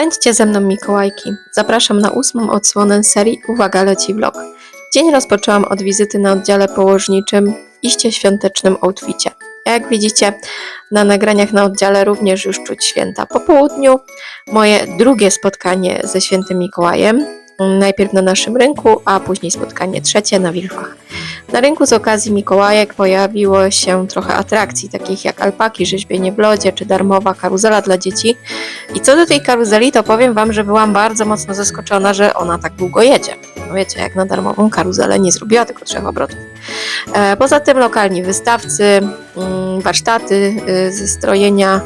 Spędźcie ze mną Mikołajki. Zapraszam na ósmą odsłonę serii Uwaga leci vlog. Dzień rozpoczęłam od wizyty na oddziale położniczym w iście świątecznym outficie. Jak widzicie, na nagraniach na oddziale również już czuć święta. Po południu moje drugie spotkanie ze świętym Mikołajem. Najpierw na naszym rynku, a później spotkanie trzecie na Wilfach. Na rynku z okazji Mikołajek pojawiło się trochę atrakcji, takich jak alpaki, rzeźbienie w lodzie czy darmowa karuzela dla dzieci. I co do tej karuzeli, to powiem Wam, że byłam bardzo mocno zaskoczona, że ona tak długo jedzie. No wiecie, jak na darmową karuzelę nie zrobiła tylko trzech obrotów. E, Poza tym lokalni wystawcy, mm, warsztaty y, ze strojenia,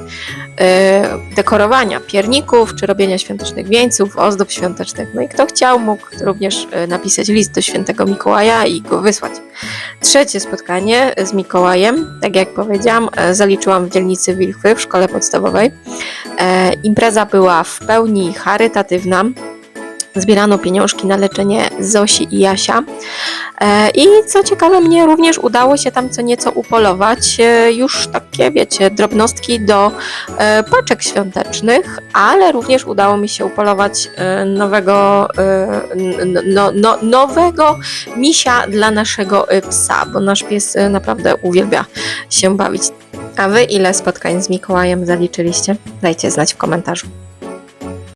dekorowania pierników, czy robienia świątecznych wieńców, ozdób świątecznych. No i kto chciał, mógł również y, napisać list do świętego Mikołaja i go wysłać. Trzecie spotkanie z Mikołajem, tak jak powiedziałam, e, zaliczyłam w dzielnicy Wilchwy w szkole podstawowej. Impreza była w pełni charytatywna. Zbierano pieniążki na leczenie Zosi i Jasia. E, I co ciekawe, mnie również udało się tam co nieco upolować. E, już takie, wiecie, drobnostki do e, paczek świątecznych, ale również udało mi się upolować nowego, no, no, nowego misia dla naszego psa, bo nasz pies naprawdę uwielbia się bawić. A wy ile spotkań z Mikołajem zaliczyliście? Dajcie znać w komentarzu.